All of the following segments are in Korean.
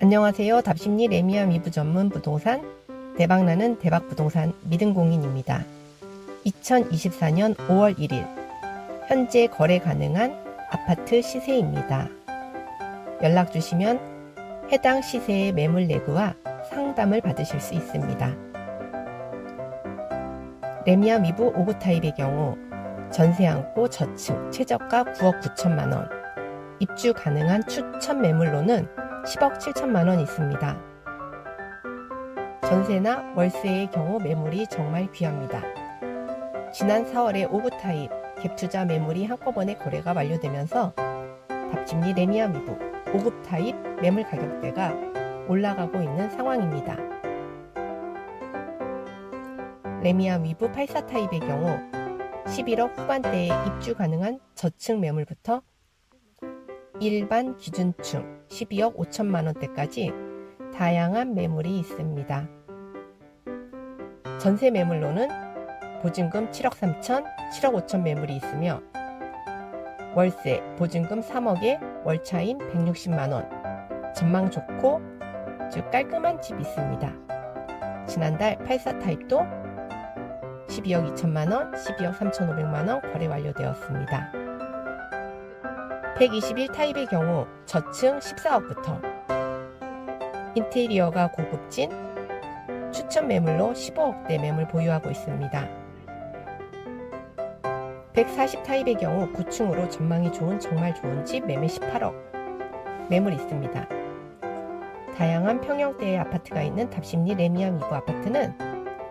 안녕하세요. 답심리 레미안 위브 전문 부동산 대박나는 대박부동산 믿음공인입니다. 2024년 5월 1일 현재 거래 가능한 아파트 시세입니다. 연락 주시면 해당 시세의 매물 내부와 상담을 받으실 수 있습니다. 레미안 위브 5구 타입의 경우 전세 안고 저층 최저가 9억 9천만 원 입주 가능한 추천 매물로는 10억 7천만 원 있습니다. 전세나 월세의 경우 매물이 정말 귀합니다. 지난 4월에 5구 타입 갭투자 매물이 한꺼번에 거래가 완료되면서 답심리 레미안 위브 5급 타입 매물 가격대가 올라가고 있는 상황입니다. 레미안 위브 84 타입의 경우 11억 후반대에 입주 가능한 저층 매물부터 일반 기준층 12억 5천만 원대까지 다양한 매물이 있습니다. 전세 매물로는 보증금 7억 3천, 7억 5천 매물이 있으며 월세 보증금 3억에 월차임 160만 원, 전망 좋고 즉 깔끔한 집이 있습니다. 지난달 84 타입도 12억 2천만 원, 12억 3천 5백만 원 거래 완료되었습니다. 121 타입의 경우 저층 14억부터 인테리어가 고급진 추천 매물로 15억대 매물 보유하고 있습니다. 140 타입의 경우 9층으로 전망이 좋은 정말 좋은 집 매매 18억 매물 있습니다. 다양한 평형대의 아파트가 있는 답심리 레미안 위브 아파트는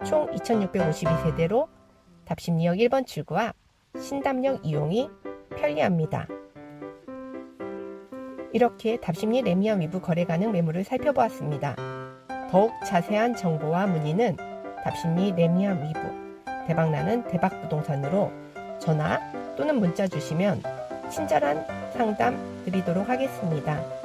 총 2652세대로 답심리역 1번 출구와 신담역 이용이 편리합니다. 이렇게 답심리 레미안 위브 거래 가능 매물을 살펴보았습니다. 더욱 자세한 정보와 문의는 답심리 레미안 위브 대박나는 대박부동산으로 전화 또는 문자 주시면 친절한 상담 드리도록 하겠습니다.